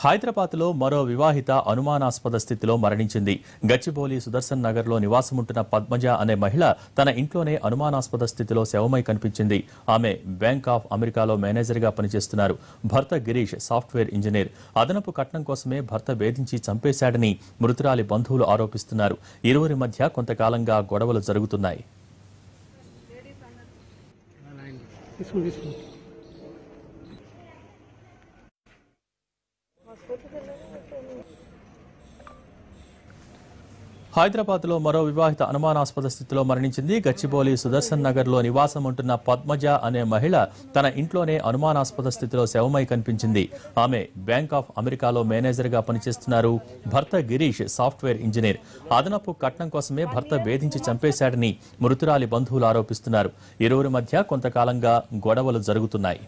హైదరాబాద్లో మరో వివాహిత అనుమానాస్పద స్థితిలో మరణించింది. గచ్చిబౌలి సుదర్శన్ నగర్లో నివాసముంటున్న పద్మజ అనే మహిళ తన ఇంట్లోనే అనుమానాస్పద స్థితిలో శవమై కనిపించింది. ఆమె బ్యాంక్ ఆఫ్ అమెరికాలో మేనేజర్గా పనిచేస్తున్నారు. భర్త గిరీష్ సాఫ్ట్వేర్ ఇంజనీర్. అదనపు కట్నం కోసమే భర్త వేధించి చంపేశాడని మృతురాలి బంధువులు ఆరోపిస్తున్నారు. ఇరువురి మధ్య కొంతకాలంగా గొడవలు జరుగుతున్నాయి. హైదరాబాద్లో హైదరాబాద్లో మరో వివాహిత అనుమానాస్పద స్థితిలో మరణించింది గచ్చిబౌలి సుదర్శన్ నగర్లో నివాసం ఉంటున్న పద్మజ అనే మహిళ తన ఇంట్లోనే అనుమానాస్పద స్థితిలో శవమై కనిపించింది. ఆమె బ్యాంక్ ఆఫ్ అమెరికాలో మేనేజర్గా పనిచేస్తున్నారు. భర్త గిరీష్ సాఫ్ట్వేర్ ఇంజనీర్. అదనపు కట్నం కోసమే భర్త వేధించి చంపేశాడని మృతురాలి బంధువులు ఆరోపిస్తున్నారు. ఇరువురి మధ్య కొంతకాలంగా గొడవలు జరుగుతున్నాయి.